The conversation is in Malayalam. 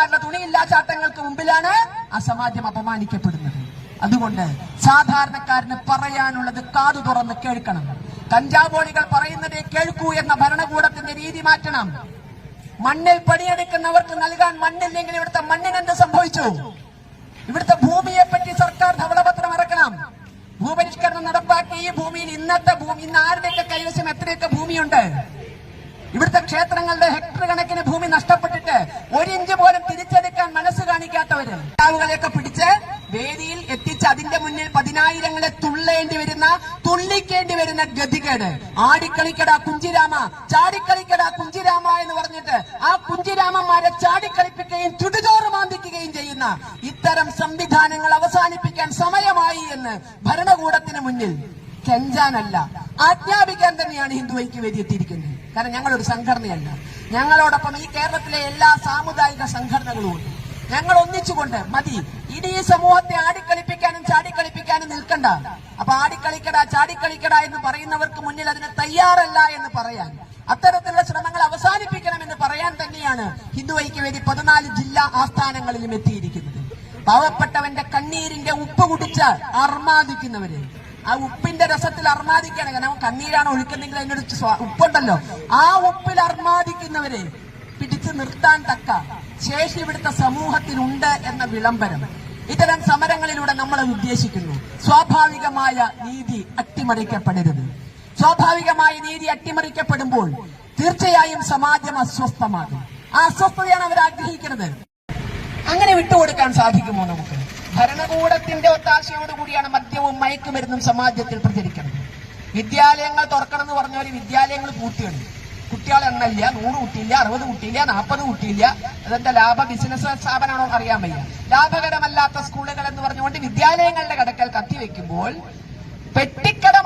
നേതാക്കന്മാരുടെ തുണിയില്ലാ ചാട്ടങ്ങൾക്ക് മുമ്പിലാണ് സമാജം അപമാനിക്കപ്പെടുന്നത്. അതുകൊണ്ട് സാധാരണക്കാരന് പറയാനുള്ളത് കാതു തുറന്ന് കേൾക്കണം. കഞ്ചാവോളികൾ പറയുന്നത് കേൾക്കൂ എന്ന ഭരണകൂടത്തിന്റെ രീതി മാറ്റണം. മണ്ണിൽ പണിയെടുക്കുന്നവർക്ക് നൽകാൻ മണ്ണില്ലെങ്കിൽ ഇവിടുത്തെ മണ്ണിന് എന്ത് സംഭവിച്ചു? ഇവിടുത്തെ ഭൂമിയെ പറ്റി സർക്കാർ ധവളപത്രം ഇറക്കണം. ഭൂപരിഷ്കരണം നടപ്പാക്കി ഈ ഭൂമിയിൽ ഇന്നത്തെ ഭൂമി ഇന്ന് ആരുടെയൊക്കെ കൈവശം എത്രയൊക്കെ ഭൂമിയുണ്ട്? ഇവിടുത്തെ ക്ഷേത്രങ്ങളുടെ ഹെക്ടർ കണക്കിന് ഭൂമി നഷ്ടപ്പെട്ടിട്ട് ഒരു ഇഞ്ച് പോലും തിരിച്ചെടുക്കാൻ മനസ്സ് കാണിക്കാത്തവര്. ാവുകളെയൊക്കെ പിടിച്ച് വേദിയിൽ എത്തിച്ച് അതിന്റെ മുന്നിൽ പതിനായിരങ്ങളെ തുള്ളേണ്ടി വരുന്ന തുള്ളിക്കേണ്ടി വരുന്ന ഗതികേട്. ആടിക്കളിക്കട കുഞ്ചിരാമ ചാടിക്കളിക്കട കുഞ്ചിരാമ എന്ന് പറഞ്ഞിട്ട് ആ കുഞ്ചിരാമന്മാരെ ചാടിക്കളിപ്പിക്കുകയും ചുടുചോറ് മാന്തിക്കുകയും ചെയ്യുന്ന ഇത്തരം സംവിധാനങ്ങൾ അവസാനിപ്പിക്കാൻ സമയമായി എന്ന് ഭരണകൂടത്തിന് മുന്നിൽ കെഞ്ചാനല്ല. ആജ്ഞാപിക്കാൻ തന്നെയാണ് ഹിന്ദു ഐക്യവേദി എത്തിയിരിക്കുന്നത്. കാരണം ഞങ്ങളൊരു സംഘടനയല്ല. ഞങ്ങളോടൊപ്പം ഈ കേരളത്തിലെ എല്ലാ സാമുദായിക സംഘടനകളും ഉണ്ട്. ഞങ്ങൾ ഒന്നിച്ചുകൊണ്ട് മതി. ഇനി ഈ സമൂഹത്തെ ആടിക്കളിപ്പിക്കാനും ചാടിക്കളിപ്പിക്കാനും നിൽക്കണ്ട. അപ്പൊ ആടിക്കളിക്കട ചാടിക്കളിക്കട എന്ന് പറയുന്നവർക്ക് മുന്നിൽ അതിന് തയ്യാറല്ല എന്ന് പറയാൻ അത്തരത്തിലുള്ള ശ്രമങ്ങൾ അവസാനിപ്പിക്കണമെന്ന് പറയാൻ തന്നെയാണ് ഹിന്ദു ഐക്യവേദി പതിനാല് ജില്ലാ ആസ്ഥാനങ്ങളിലും എത്തിയിരിക്കുന്നത്. പാവപ്പെട്ടവന്റെ കണ്ണീരിന്റെ ഉപ്പ് കുടിച്ച് അർമാദിക്കുന്നവര് ആ ഉപ്പിന്റെ രസത്തിൽ അർമാദിക്കുകയാണെങ്കിൽ നമുക്ക് കണ്ണീരാണ് ഒഴുക്കുന്നെങ്കിൽ അതിനൊരു ഉപ്പുണ്ടല്ലോ. ആ ഉപ്പിൽ അർമാദിക്കുന്നവരെ പിടിച്ചു നിർത്താൻ തക്ക ശേഷി ഇവിടുത്തെ സമൂഹത്തിനുണ്ട് എന്ന വിളംബരം. ഇത്തരം സമരങ്ങളിലൂടെ നമ്മൾ ഉദ്ദേശിക്കുന്നു. സ്വാഭാവികമായ നീതി അട്ടിമറിക്കപ്പെടരുത്. സ്വാഭാവികമായ നീതി അട്ടിമറിക്കപ്പെടുമ്പോൾ തീർച്ചയായും സമാജം അസ്വസ്ഥമാകും. ആ അസ്വസ്ഥതയാണ് അവർ ആഗ്രഹിക്കുന്നത് അങ്ങനെ വിട്ടുകൊടുക്കാൻ സാധിക്കുമോ നമുക്ക്? ഭരണകൂടത്തിന്റെ ഒത്താശയോടുകൂടിയാണ് മദ്യവും മയക്കുമരുന്നും സമാജത്തിൽ പ്രചരിക്കുന്നത്. വിദ്യാലയങ്ങൾ തുറക്കണം എന്ന് പറഞ്ഞ ഒരു വിദ്യാലയങ്ങൾ പൂർത്തിയുണ്ട് കുട്ടികൾ എണ്ണല്ല നൂറ് കുട്ടിയില്ല അറുപത് കുട്ടിയില്ല നാൽപ്പത് കുട്ടിയില്ല. അതെന്താ ലാഭ ബിസിനസ് സ്ഥാപനമാണോ അറിയാൻ വയ്യ. ലാഭകരമല്ലാത്ത സ്കൂളുകൾ എന്ന് പറഞ്ഞുകൊണ്ട് വിദ്യാലയങ്ങളുടെ കടക്കൽ കത്തിവെക്കുമ്പോൾ പെട്ടിക്കട